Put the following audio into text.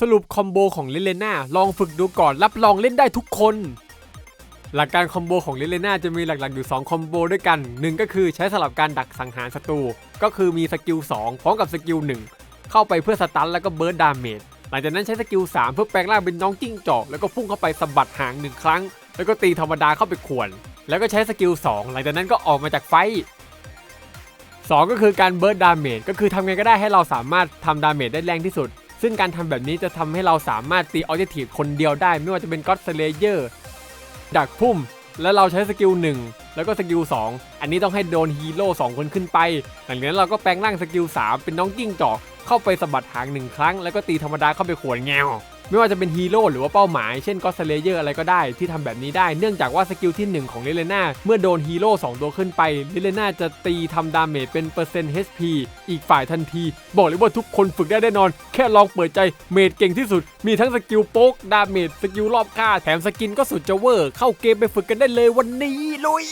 สรุปคอมโบของเลเลน่าลองฝึกดูก่อนรับรองเล่นได้ทุกคน หลักการคอมโบของเลเลน่าจะมีหลักๆอยู่2คอมโบด้วยกัน 1 ก็คือใช้สลับการดักสังหารศัตรู ก็คือมีสกิล2พร้อมกับสกิล1 เข้าไปเพื่อสตันแล้วก็เบิร์ดดาเมจหลังจากนั้นใช้สกิล3เพื่อแปลงร่างเป็นน้องจิ้งจอกแล้วก็พุ่งเข้าไปสะบัดหางหนึ่งครั้ง แล้วก็ตีธรรมดาเข้าไปข่วน แล้วก็ใช้สกิล2หลังจากนั้นก็ออกมาจากไฟท์สองก็คือการเบิร์ดดาเมจก็คือทำไงก็ได้ให้เราสามารถทำดาเมจได้แรงที่สุด ซึ่งการทำแบบนี้จะทำให้เราสามารถตีออบเจกตีฟคนเดียวได้ ไม่ว่าจะเป็นก็อดสเลเยอร์ดักพุ่ม แล้วเราใช้สกิล 1 แล้วก็สกิล 2 อันนี้ต้องให้โดนฮีโร่2คนขึ้นไป หลังจากนั้นเราก็แปลงร่างสกิล 3 เป็นน้องกิ้งจอกเข้าไปสะบัดหางหนึ่งครั้ง แล้วก็ตีธรรมดาเข้าไปขวนแงว ไม่ว่าจะเป็นฮีโร่หรือว่าเป้าหมาย เช่นก็สเลเยอร์อะไรก็ได้ที่ทำแบบนี้ได้ เนื่องจากว่าสกิลที่ 1 ของลิเลน่าเมื่อโดนฮีโร่2ตัวขึ้นไปลิเลน่าจะตีทำดาเมจเป็นเปอร์เซ็นต์ HP อีกฝ่ายทันที บอกเลยว่าทุกคนฝึกได้แน่นอน แค่ลองเปิดใจเมจเก่งที่สุด มีทั้งสกิลโป๊กดาเมจสกิลรอบค่าแถมสกินก็สุดจะเวอร์ เข้าเกมไปฝึกกันได้เลยวันนี้ลุย